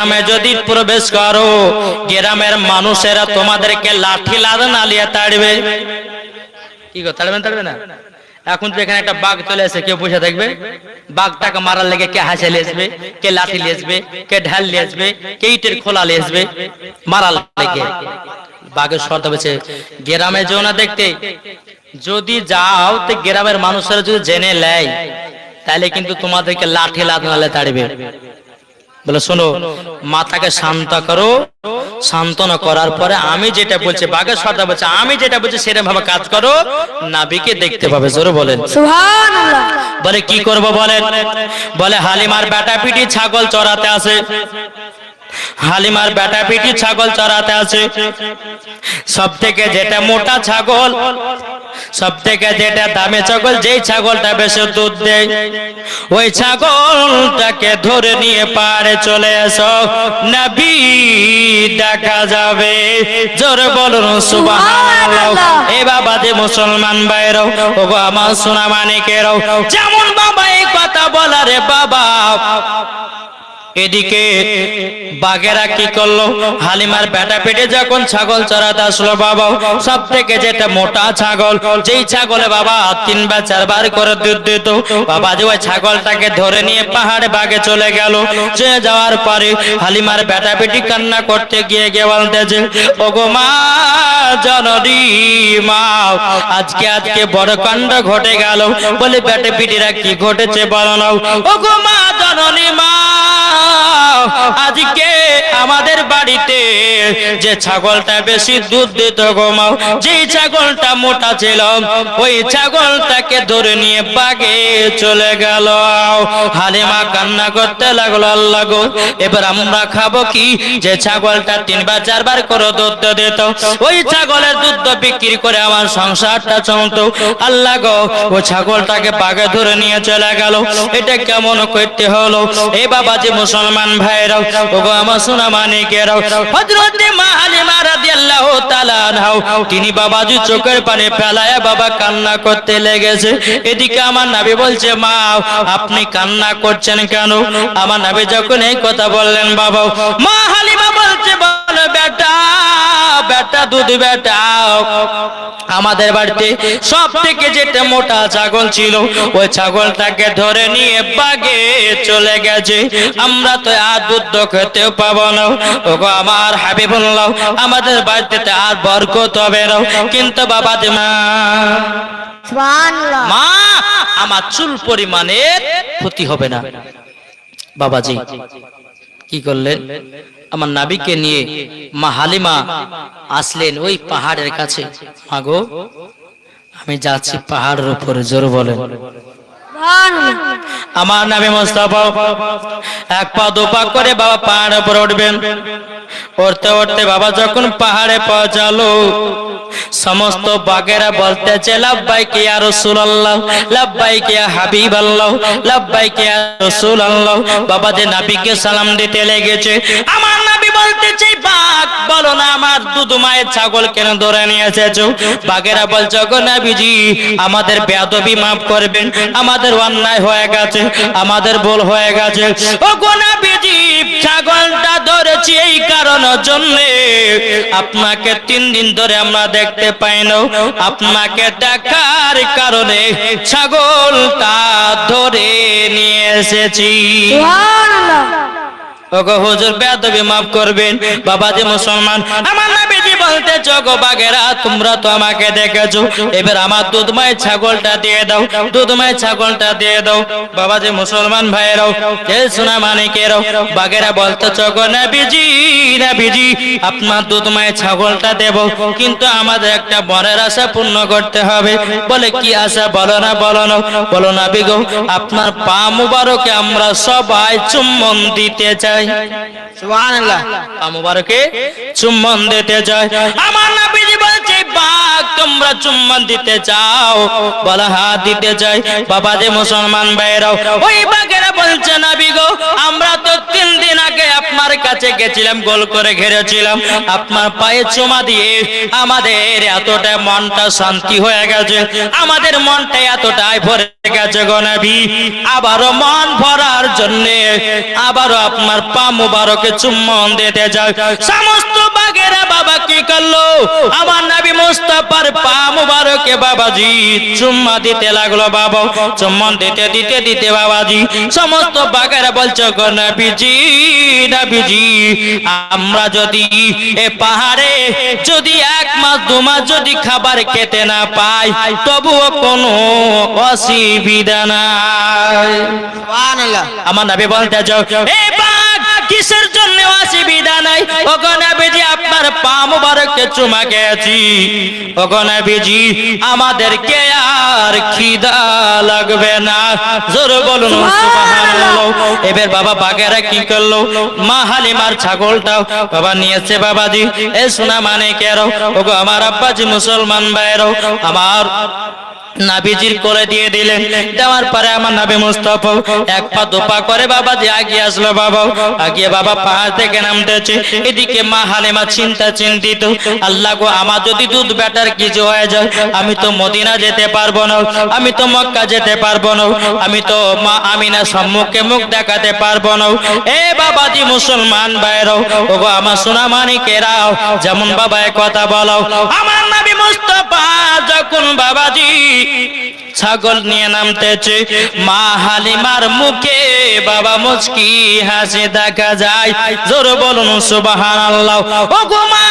গ্রামে যদি প্রবেশ করো, গ্রামের মানুষেরা তোমাদেরকে লাঠি লাদ নালিয়ে তাড়বে। কি গো তাড়বেন তাড়বে না? এখন তো এখানে একটা বাঘ চলে এসে কেউ বসে থাকবে। বাঘটাকে মারার লেগে কে হাসে লেসবে কে লাঠি লেসবে কে ঢাল লেসবে কে ইটের খোলা লেসবে মারার লেগে। বাঘের শর্ত হচ্ছে, গ্রামে যেও না দেখতে। যদি যাও, তো গ্রামের মানুষেরা যদি জেনে নেয় তাহলে কিন্তু তোমাদেরকে লাঠি লাদ নালে তাড়বে। বলে শোনো মাথাকে শান্ত করো সান্ত্বনা করার পরে আমি যেটা বলছি বাঘের সর্দার বলছে আমি যেটা বলছি সেরকম ভাবে কাজ করো নাবিকে দেখতে পাবে। জোরে বলেন। বলে কি করব বলেন? বলে হালিমার বেটা পিটি ছাগল চড়াতে আসে। হালিমার বেটা পিটি ছাগল চড়াতে আছে। সব থেকে যেটা মোটা ছাগল সব থেকে যেটা দামে ছাগল, যেই ছাগলটা বেশি দুধ দেয়। ওই ছাগলটাকে ধরে নিয়ে পারে চলে এসো। নবী, দেখা যাবে। জোরে বলুন এ বাবা যে মুসলমান ভাইরাও ও আমার সোনা মানিকেরাও যেমন বাবা এই কথা বলারে বাবা। এদিকে বাঘেরা কি করল? হালিমার বেটা পেটে যখন ছাগল চড়াতে আসলো বাবা সব থেকে যেটা মোটা ছাগল, যেই ছাগলে বাবা তিনবার চারবার করে দুধ দিত, বাবা যে ওই ছাগলটাকে ধরে নিয়ে পাহাড়ে বাগে চলে গেল। সে যাওয়ার পরে হালিমার বেটা পেটি কান্না করতে গিয়ে গিয়ে বলতেছে ওগো মা, জননী মা, আজকে আজকে বড় কাণ্ড ঘটে গেল। বলে, বেটে পিটিরা কি ঘটেছে বলো না ওগো মা, জননী মা আজকে আমাদের বাড়িতে যে ছাগলটা বেশি দুধ দিত গোমাও যে ছাগলটা মোটা ছিল, ওই ছাগলটাকে ধরে নিয়ে বাগে চলে গেল। হালিমা কান্না করতে লাগল, আল্লাহ এবার আমরা খাব কি? যে ছাগলটা তিনবার, চারবার করে দুধ দিত, ওই ছাগলের দুধ বিক্রি করে আমার সংসারটা চলতো। আল্লাহ গো, ও ছাগলটাকে বাগে ধরে নিয়ে চলে গেল। এটা কেমন করতে হলো? এ বাবা যে মুসলমান ভাইরাও, ওগো আমার সোনা মানিকেরাও হযরতে মা হালিমা রাদিয়াল্লাহু তাআলা নাও তিনি বাবাজি চোখের পানি ফেলায় বাবা কান্না করতে লেগেছে। এদিকে আমার নবী বলছে, মা, আপনি কান্না করছেন কেন? আমার নবী যখন এই কথা বললেন বাবা মা বেটা দুধ বেটা আমাদের বাড়িতে সব থেকে যেটা মোটা ছাগল ছিল ওই ছাগলটাকে ধরে নিয়ে বাগে চলে গেছে। আমরা তো আর দুধ খেতেও পাবো না। ওগো আমার হাবিবুল্লাহ আমাদের বাড়িতে আর বরকত হবে না। কিন্তু বাবা মা মা আমার চুল পরিমাণের ক্ষতি হবে না। বাবাজি কি করলেন? আমার নাবিকে নিয়ে মা হালিমা আসলেন ওই পাহাড়ের কাছে। মাগো আমি যাচ্ছি পাহাড়ের উপরে, জোর বলেন। আমার নামে মোস্তফা, এক পা দু পা করে বাবা পাহাড়ের উপরে উঠবেন। উঠতে উঠতে বাবা যখন পাহাড়ে পৌঁছালো, সমস্ত বাগেরা বলতেছে লাভবাই কি আর রসুল্লাহ লাভবাই কি হাবিব আল্লাহ লাভবাই কি আর রসুল আল্লাহ বাবা যে নাবিকে সালাম দিতে লেগেছে। আমার নাবি বলতেছে, বাঘ, বলো না, আমার দুধ মায়ের ছাগল কেন ধরে নিয়ে এসেছ? বাঘেরা বলছো, গো নাবিজি, আমাদের বেয়াদবি মাফ করবেন, আমাদের অন্যায় হয়ে গেছে, আমাদের ভুল হয়ে গেছে। ও গো নাবিজি, ছাগলটা ধরেছি এই কারণ জন্যে। আপনাকে তিন দিন ধরে আমরা দেখতে পাই না। আপনাকে দেখার কারণে ছাগলটা ধরে নিয়ে এসেছি। ওগো হুজুর, বেয়াদবি মাফ করবেন। বাবা যে মুসলমান, আমার নবীজি বলতে গো বাগেরা, তোমরা তো আমাকে দেখেছ। এবার আমার দুধময় ছাগলটা দিয়ে দাও, দুধময় ছাগলটা দিয়ে দাও। বাবা যে মুসলমান ভাইয়েরাও কে সোনা মানিকেরাও বাগেরা বলতে গো নবীজি নবীজি, আপনার দুধময় ছাগলটা দেব। কিন্তু আমাদের একটা বরের আশা পূর্ণ করতে হবে। বলে, কি আশা? বলো না বলো না। বলো না, বিগো, আপনার পা মুবারকে আমরা সবাই চুম্বন দিতে চাই। সুবহানাল্লাহ। পা মুবারকে চুম্বন দিতে যায়। আমার নবীজি বলছে তোমরা চুম্বন দিতে চাও, বলা হাত দিতে চাই। বাবা যে মুসলমান ভাইরাও ওই বাঘেরা বলছে না বিগো আমরা তো তিন দিন আগে আপনার কাছে গেছিলাম, গোল করে ঘেরেছিলাম। আপনার পায়ে চুমা দিয়ে আমাদের এতটা মনটা শান্তি হয়ে গেছে। আমাদের মনটা এতটাই ভরে গেছে গনাবি আবারও মন ভরার জন্য আবারও আপনার পা মুবারকে চুম্বন দিতে যায় সমস্ত বাঘেরা বাবা কি করল? আমার নবী মুস্তাফার পা মুবারকে বাবাজি। চুম্মা দিতে লাগল বাবা। চুম্বন দিতে দিতে দিতে বাবাজি। সমস্ত বাঘেরা বলছে গো নবীজি নবীজি আমরা যদি এ পাহাড়ে যদি এক মাস দু মাস যদি খাবার খেতে না পাই তবুও কোনো অসুবিধা নাই। আমার নবী বলতে চাও এ বাঘ কিসের জন্য অসুবিধা নাই। ওগো নবীজি, আপনার পা মুবারককে চুমা খেয়েছি। ওগো নবীজি, আমাদেরকে আর খিদা লাগবে না। জোর বলুন এবার বাবা বাগেরা কি করল? মা হালিমার ছাগলটাও বাবা নিয়েছে বাবাজি। এ সোনা মানে কেরো ওগো আমার আব্বাজি মুসলমান ভাইরো আমার নাবিজির করে দিয়ে দিলেন। দেওয়ার পরে আমার নাবি মুস্তফা এক পা দুপা করে বাবা যে আগিয়ে আসলো। বাবা আগিয়ে বাবা পাহাড় থেকে নামতেছে। এদিকে মা হালেমা চিন্তা চিন্তিত। আল্লাহ গো, আমার যদি দুধ ব্যাটার কিছু হয়ে যায়, আমি তো মদিনা যেতে পারব না। আমি তো মক্কা যেতে পারব না। আমি তো মা আমিনা সম্মুখে মুখ দেখাতে পারব না। এ বাবা বাবাজি মুসলমান বাইরও ওগো আমার সোনা মানিকেরাও যেমন বাবা কথা বলো। আমার নবী মুস্তফা যখন বাবাজি ছাগল নিয়ে নামতেছে, মা হালিমার মুখে বাবা মুচকি হাসি দেখা যায়। জোর বলুন সুবাহ মা,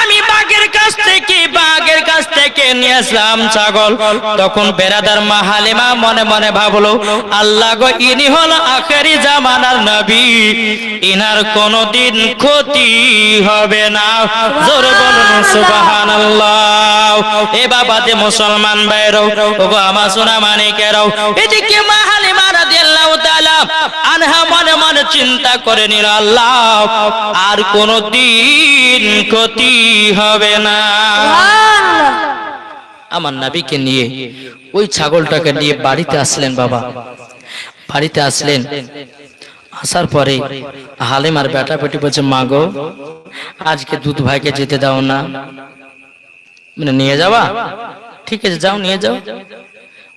আমি বাঘের কাছ থেকে, বাঘের কাছ থেকে ছাগল। তখন মা হালিমা মনে মনে ভাবলো, আল্লাহ গো, ইনি হলো আখেরি জামানার নবী। ইনার কোনদিন ক্ষতি হবে না। জোর বলুন, সুবহানাল্লাহ। এ বাবা যে মুসলমান বাইরো ওগো আমার সোনা মানিকেরাও। এদিকে মা হালিমা? আনহা মনে মনে চিন্তা করে নিল আল্লাহ আর কোনদিন ক্ষতি হবে না। আমার নাবিকে নিয়ে ওই ছাগলটাকে নিয়ে বাড়িতে আসলেন বাবা। বাড়িতে আসলেন। আসার পরে হালিমার বেটা বেটি বলছে মা গো আজকে দুধ ভাইকে যেতে দাও না। মানে নিয়ে যাবা? ঠিক আছে যাও নিয়ে যাও।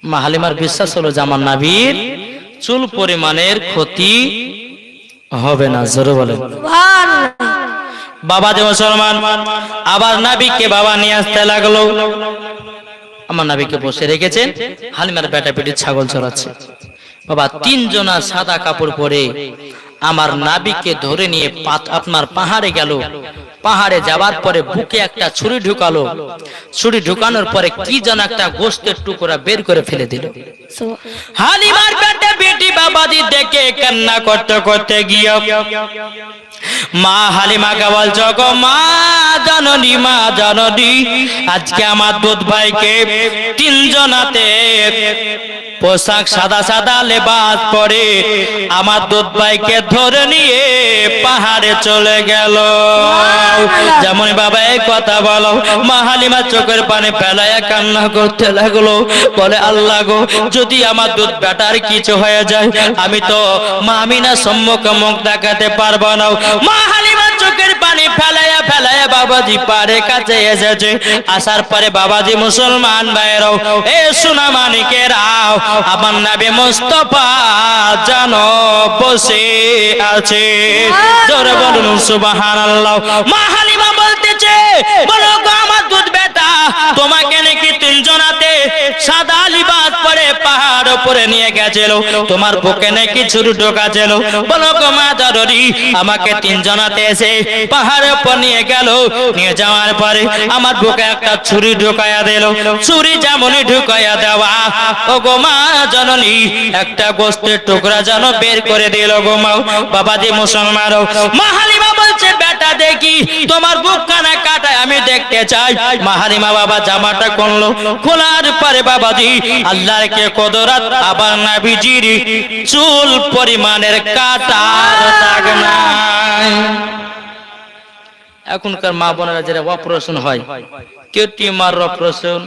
মা হালিমার বিশ্বাস হলো যে আমার নাবির চুল পরিমাণের ক্ষতি হবে না, জোরে বলেন। বাবা যে মুসলমান, আবার নাবিককে বাবা নিয়ে আসতে লাগল। আমার নাবিককে বসে রেখেছেন হালিমার বেটা পেটে ছাগল চড়াচ্ছে। বাবা তিনজনা সাদা কাপড় পরে আমার নাবিককে ধরে নিয়ে আপনার পাহাড়ে গেল। পাহাড়ে যাওয়ার পরে বুকে একটা ছুরি ঢুকালো। ছুরি ঢুকানোর পরে কি যেন একটা গোস্তের টুকরা বের করে ফেলে দিল। হালিমার বেটা বেটি বাবাজি দেখে কান্না করতে করতে গিয়ে, মা হালিমাকে বলছো গো? মা জাননি মা জাননি, আজকে আমার দুধ ভাইকে তিনজনাতে পোশাক সাদা সাদা লেবাস পরে আমার দুধ ভাইকে ধরে নিয়ে পাহাড়ে চলে গেল। যেমন বাবা এই কথা বলো, মা হালিমা চোখের পানি ফেলায় কান্না করতে লাগল। বলে, আল্লাহ গো, যদি আমার দুধ বেটার কিছু হয়ে যায়, আমি তো মা আমিনা সম্মুখে মুখ দেখাতে পারব না। মা হালিমা চোখের পানি ফেলাইয়া ফেলাইয়া বাবাজি পারে কাছে এসেছে। আসার পরে বাবাজি মুসলমান ভাইরাও এ সোনা মানিকেরাও আমার নাবি মুস্তফা জানো বসে আছে। জোরে বলুন, সুবহানাল্লাহ। মা হালিমা বলতেছে, বলো গো, আমার দুধ বেটা তোমাকে নাকি তিনজনাতে সাদা লিবাস পরে পাহাড় উপরে নিয়ে গেছিল, তোমার বুকে নাকি ছুরি ঢোকাছিল। বলো জরুরি, আমাকে তিনজনাতে এসে পাহাড় উপর নিয়ে গেল। নিয়ে যাওয়ার পরে আমার বুকে একটা ছুরি ঢুকাইয়া দিল। ছুরি যেমনই ঢুকাইয়া দেওয়া। ও গো মা জননী, একটা গোস্তের টুকরা যেন বের করে দিল গো মা। বাবাজি মুসলমান মা হালিমা বেটা, দেখি তোমার বুক খানা কাটায় আমি দেখতে চাই। মাহারিমা বাবা জামাটা করল খোলার পরে বাবাজি, আল্লাহর কে কদরাত, আবার নাবিজির চুল পরিমাণের কাটার দাগ নাই। এখনকার মা বোনেরা যেটা অপারেশন হয়, কেউ টিউমার অপারেশন,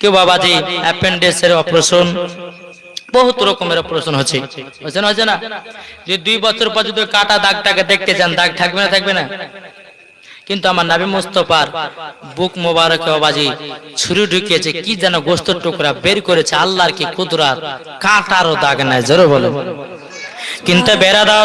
কেউ বাবাজি অ্যাপেন্ডিক্সের অপারেশন বহুত রকমের অপারেশন হচ্ছে বুঝছেন হচ্ছে না? যে দুই বছর পর যদি কাটা দাগটাকে দেখতে চান দাগ থাকবে না থাকবে না? কিন্তু আমার নাবি মুস্তফার বুক মোবারক বাজি ছুরি ঢুকিয়েছে, কি যেন গোস্তর টুকরা বের করেছে, আল্লাহর কি কুদরাত? কাটারও দাগ নাই, জোরে বলো কিন্তু বেড়া দাও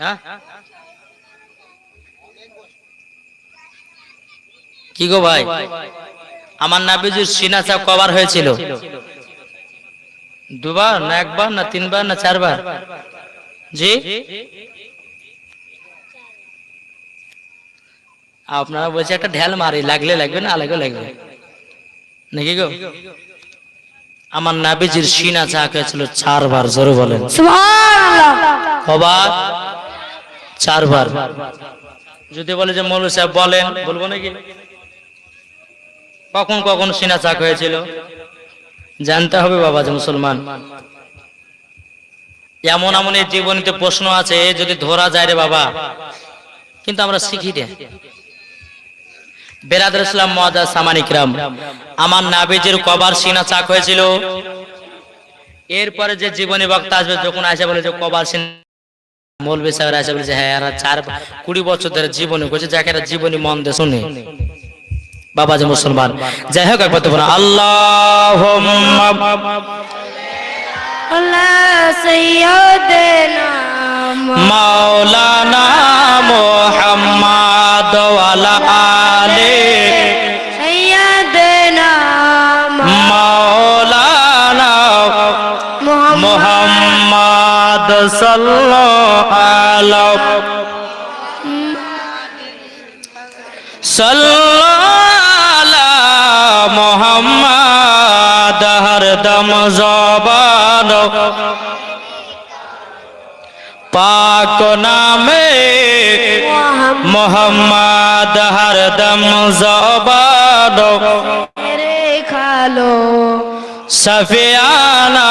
হ্যাঁ? কি গো ভাই? আমার নাবিজুর সিনা চাপ কবার হয়েছিল? দুবার না একবার না তিনবার না চারবার? জি? আপনারা বলছে একটা ঢেল মারি লাগলে লাগবে না লাগলে লাগবে। নাকি গো? আমার নাবিজির সিনা চাক হয়েছিল চারবার জোরে বলেন। সুবহানাল্লাহ। কবার? চারবার। যদি বলে যে মৌলু সাহেব বলেন, বলব নাকি? কখন কখন সিনা চাক হয়েছিল? জানতে হবে বাবা যে মুসলমান। এমন এমন এই জীবনীতে প্রশ্ন আছে, যদি ধরা যায় রে বাবা। কিন্তু আমরা শিখি রে। বেরাদুল ইসলাম মহাজা সামানিকরাম আমার নাবিজের কবার সিনা চাক হয়েছিল। এরপরে যে জীবনী বক্তা আসবে, যখন আসে বলে যে কবার সিনা মৌলবী সাহেব আসে বলছে হ্যাঁ এরা চার কুড়ি বছর ধরে জীবনী করছে যাকে এরা জীবনী মন দিয়ে শুনে। বাবা যে মুসলমান। যাই হোক একবার তো আল্লাহ মাওলানা মোহাম্মদ মোহাম্মদ হরদম জবান পাক নামে মোহাম্মদ হরদম জবান। মেরে খালো। সফিয়ানা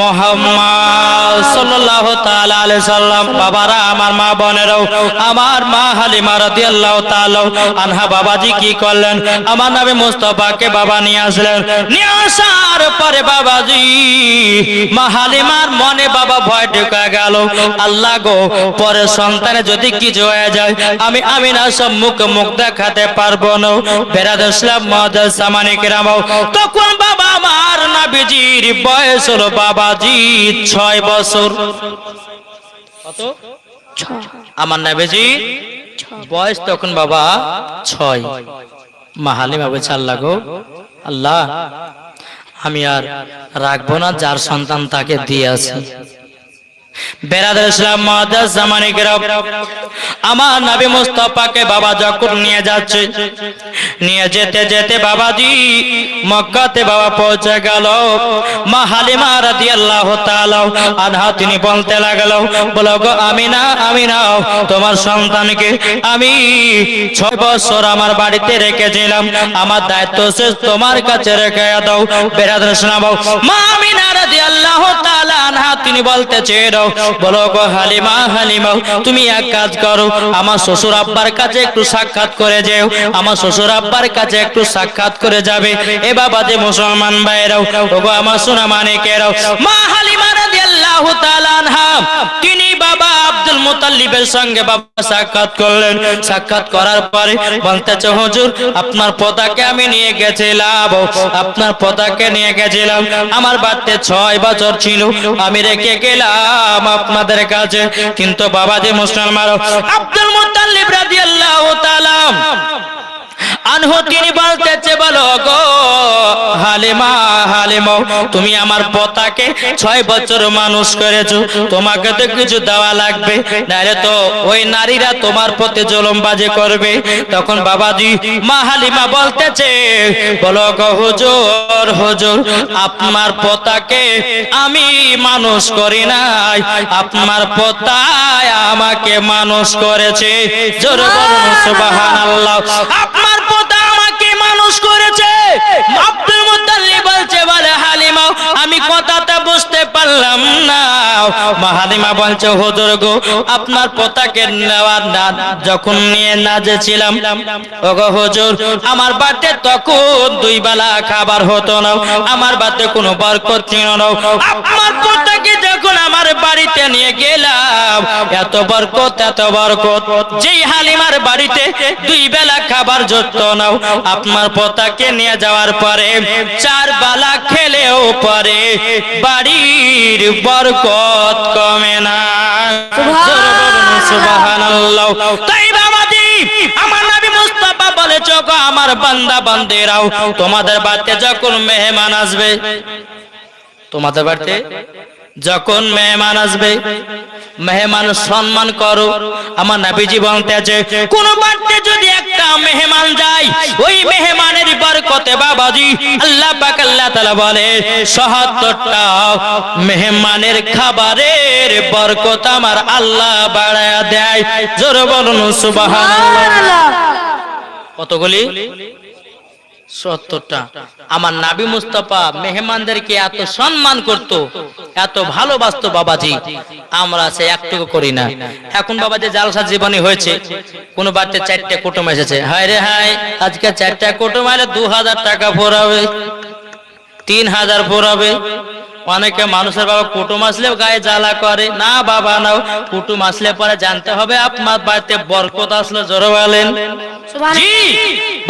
মোহাম্মদ সাল্লাল্লাহু তাআলা আলাইহি সাল্লাম, বাবারা, আমার মা বোনেরাও, আমার মা হালিমা রাদিয়াল্লাহু তাআলা আনহা, বাবাজি কি করলেন? আমার নবী মুস্তাফাকে বাবা নিয়ে আসলেন। নিয়ে আসার পরে মনে বাবা ভয় ঢুকে গেল। আল্লাহ গো, পরে সন্তানে যদি কিছু হয়ে যায়, আমি আমি না সব মুখ দেখাতে পারব না। বেরাদ ইসলাম, মহাদাস সামানিক রামাও, তখন বাবা আমার নাবিজির বয়স হলো বাবাজি ছয় বছর। কত? না আমার নাবিজি বয়স তখন বাবা ছয়। মাহালি বলছে আল্লাহ গো। আল্লাহ আমি আর রাখব না যার সন্তান তাকে দিয়ে আছি তিনি বলতে লাগল তোমার সন্তানকে আমি ছয় বছর আমার বাড়িতে রেখেছিলাম, আমার দায়িত্ব শেষ তোমার কাছে রেখে দাও। বেরাদার মা আমিনা রাদিয়াল্লাহু তাআলা আনহা, তিনি বলতেছে বলো গো হালিমা হালিমা, তুমি এক কাজ করো। আমার শ্বশুর আব্বার কাছে একটু সাক্ষাৎ করে যেও। আমার শ্বশুর আব্বার কাছে একটু সাক্ষাৎ করে যাবে। এ বাবা যে মুসলমান ভাইরাও ওগো আমার সোনা মানে কেরাও মা হালিমা রাদিয়াল্লাহু তাআলা তিনি বাবা আব্দুল মুতাল্লিবের সঙ্গে বাবা সাক্ষাৎ করলেন। সাক্ষাৎ করার পরে বলতেছে, হুজুর, আপনার পতাকে আমি নিয়ে গেছিলাম। আপনার পতাকে নিয়ে গেছিলাম। আমার বাড়িতে ছয় বছর ছিল। আমি রেখে গেলাম আপনাদের কাছে। কিন্তু বাবা যে মুসলমান। আব্দুল মুতাল্লিব রাদিয়াল্লাহু তাআলা আনহু তিনি বলতেছে বলো গো হালিমা হালিমা তুমি আমার পোতাকে ছয় বছর মানুষ করেছ তোমাকে তো কিছু দেওয়া লাগবে। নাহলে তো ওই নারীরা তোমার জলমবাজি করবে। তখন বাবাজি মা হালিমা বলতেছে বলো গো হুজুর হুজুর আপনার পোতাকে আমি মানুষ করি নাই আপনার পোতায় আমাকে মানুষ করেছে। জোর বলুন সুবহানাল্লাহ। আপনার বলে আমি কথাটা বুঝতে পারলাম না। মা হালিমা বলছে, হুজুর গো, আপনার পোতাকে নেওয়ার না যখন নিয়ে না যেছিলাম ওগো হুজুর, আমার বাড়িতে তখন দুই বেলা খাবার হতো না, আমার বাড়িতে কোনো বরকত ছিল না। আপনার পোতাকে যখন আমার বাড়িতে নিয়ে গেলাম, এত বরকত এত বরকত। যেই হালিমার বাড়িতে দুই বেলা খাবার জুটত না, আপনার পোতাকে নিয়ে যাওয়ার পরে চার বেলা খেলেও পরে বাড়ির বরকত কমে না। সুবহানাল্লাহ। তাই বাবাজি আমার নবী মুস্তাফা বলে চোখ আমার বান্দা বান্দেরাও তোমাদের বাড়িতে যখন মেহমান আসবে তোমাদের বাড়িতে যখন মেহমান আসবে মেহমান সম্মান করো। আমার নাবিজি বলতেছে কোন বাড়িতে যদি একটা মেহমান যায় ওই মেহমানের বরকতে বাবাজি আল্লাহ পাক আল্লাহ তাআলা বলে ৭৭টা মেহমানের খাবারের বরকত আমার আল্লাহ বাড়ায়া দেয়। জোরে বলুন সুবহানাল্লাহ। কতগুলি সত্তরটা। আমার নাবি মুস্তফা মেহমানদেরকে এত সম্মান করত, এত ভালোবাসতো বাবাজি। আমরা সে একটুকু করি না। এখন বাবাজি জালসা জীবনী হয়েছে। কোন বাড়িতে চারটে কুটুম এসেছে। হায় রে হায়, আজকে চারটা কুটুম আলে দু হাজার টাকা ফোরাবে তিন হাজার ভরাবে অনেকে মানুষের বাবা কুটুম আসলে গায়ে জ্বালা করে। না বাবা নাও কুটুম আসলে পরে জানতে হবে আপনার বাড়িতে বরকত আসলে জোরে বলেন।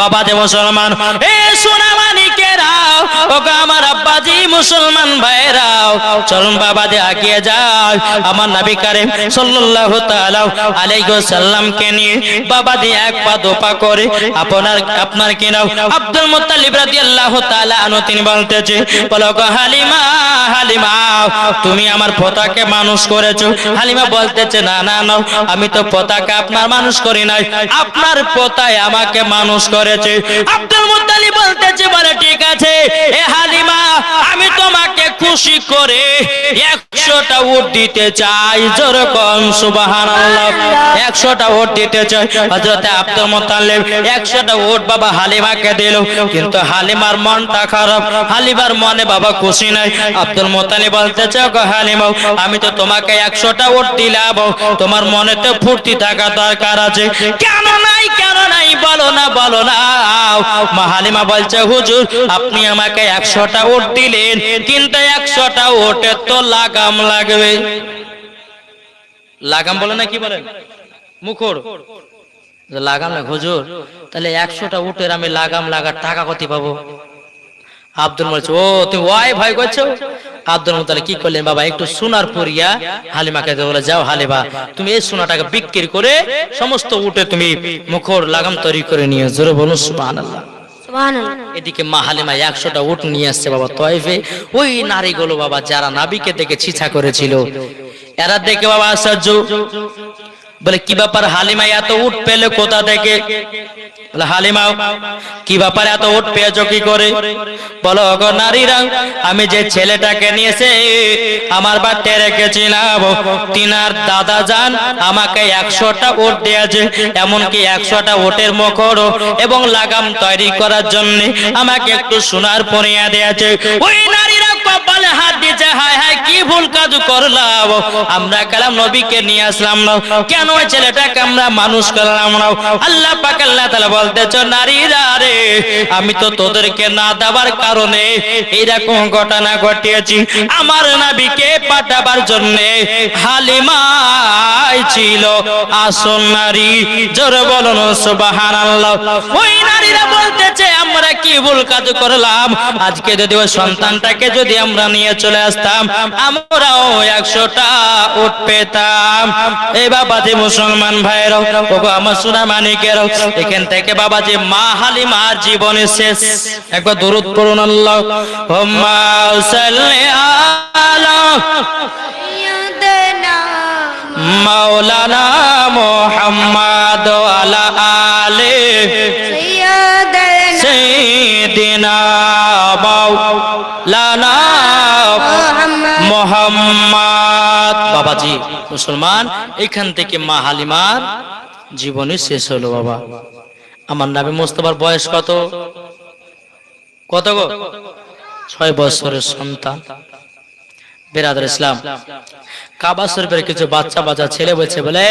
বাবা যে মুসলমান। এ সোনা মানিকেরাও ওগো আমার আব্বাজি মুসলমান ভাইরাও চলুন বাবা যে আগিয়ে যাও আমার নবী কারিম সাল্লাল্লাহু তাআলা আলাইহি সাল্লামকে নিয়ে বাবা এক পা দোপা করে আপনার আপনার কি নাও আব্দুল মুত্তালিব রাদিয়াল্লাহু তাআলা তিনি বলতেছে বলো গো হালিমা। হালিমা, তুমি আমার পোতাকে মানুষ করেছ। হালিমা বলতেছে, না না না, আমি তো পোতাকে আপনার মানুষ করি নাই। আপনার পোতায় আমাকে মানুষ করেছে। আব্দুল মুত্তালিব বলতেছে, বলে, ঠিক আছে, এ হালিমা, আমি তোমাকে খুশি করে একশোটা উট দিতে চাই। যেরকম সুবহানাল্লাহ, একশোটা উট দিতে চাই। হযরতে আব্দুল মুত্তালিব একশোটা উট বাবা হালিমাকে দিল, কিন্তু হালিমার মনটা খারাপ। হালিমার মনে বাবা খুশি নাই। আব্দুল মুত্তালিব বলতেছে গো হালিমা আমি তো তোমাকে একশোটা উট দিলাম তোমার মনে তো ফুর্তি থাকা দরকার আছে। কেন নাই কেন নাই, বলো না বলো না। মা হালিমা বলছে, হুজুর, আপনি আমাকে একশোটা উট দিলেন, কিন্তু একশোটা ওটের তো লাগাম লাগবে। লাগাম বলে না কি বলেন? মুখর। লাগাম না হুজুর। তাহলে একশোটা উটের আমি লাগাম লাগার টাকা কত পাবো? আব্দুল বলছে ও তুমি ওয়াই ভয় করছ? আব্দুল মুতালে কি করলেন বাবা একটু সোনার পরিয়া হালিমাকে বলে যাও হালিমা তুমি এই সোনাটাকে বিক্রি করে সমস্ত উটে তুমি মুখর লাগাম তৈরি করে নিয়ে জোরে বলুন সুবহানাল্লাহ। সুবহানাল্লাহ। এদিকে মা হালিমা একশোটা উট নিয়ে আসছে বাবা তয়েফে। ওই নারীগুলো বাবা যারা নাবিকে দেখে ছিছা করেছিল এরা দেখে বাবা আশ্চর্য বলে, কি ব্যাপার হালিমা, এত উট পেলে কোথা থেকে? বলে, হালিমা, কি ব্যাপার, এত উট পেয়েছ কি করে? বলো গো নারীরা, আমি যে ছেলেটাকে নিয়েছে, আমার বাড়িতে রেখেছিলাম। তিনার দাদা যান, আমাকে একশোটা উট দিয়েছে, এমনকি একশোটা উটের মকর এবং লাগাম তৈরি করার জন্য আমাকে একটু সোনার পরিয়া দিয়েছে। ওই নারীরা কপালে হাত দিয়েছে হায় হায়, কি ভুল কাজ করলাম। আমরা কালাম নবীকে নিয়ে আসলাম। না কেন ছেলেটাকে আমরা মানুষ করলাম না? আল্লাহ পাক, আল্লাহ তাআলা বলতেছ, নারীরা রে, আমি তো তোদেরকে না দেওয়ার কারণে এরকম ঘটনা ঘটিয়েছি। আমার নবীকে পাঠাবার জন্য হালিমাই ছিল আসল নারী। জোরে বলুন, সুবহানাল্লাহ। ওই নারীরা বলতেছে, আমরা কি ভুল কাজ করলাম? আজকে যদি ওই সন্তানটাকে যদি আমরা আমরা নিয়ে চলে আসতাম আমরাও একশোটা উঠ পেতাম। এই বাবাজি মুসলমান ভাইয়ের আমার সোনা মানিকেরও এখান থেকে বাবাজি মা হালিমার জীবনে শেষ। একবার দূরত করুন মৌলানা মাওলানা মোহাম্মদ আলা আলে সাইয়্যিদিনা লানা মোহাম্মদ। বাবাজি, মুসলমান, এখান থেকে মা হালিমার জীবনী শেষ হলো বাবা। আমার নামে মোস্তফার বয়স কত? কত গো? ছয় বছরের সন্তান। বেরাদার ইসলাম, কাবা শরীফের কিছু বাচ্চা বাচ্চা ছেলে বলছে, বলে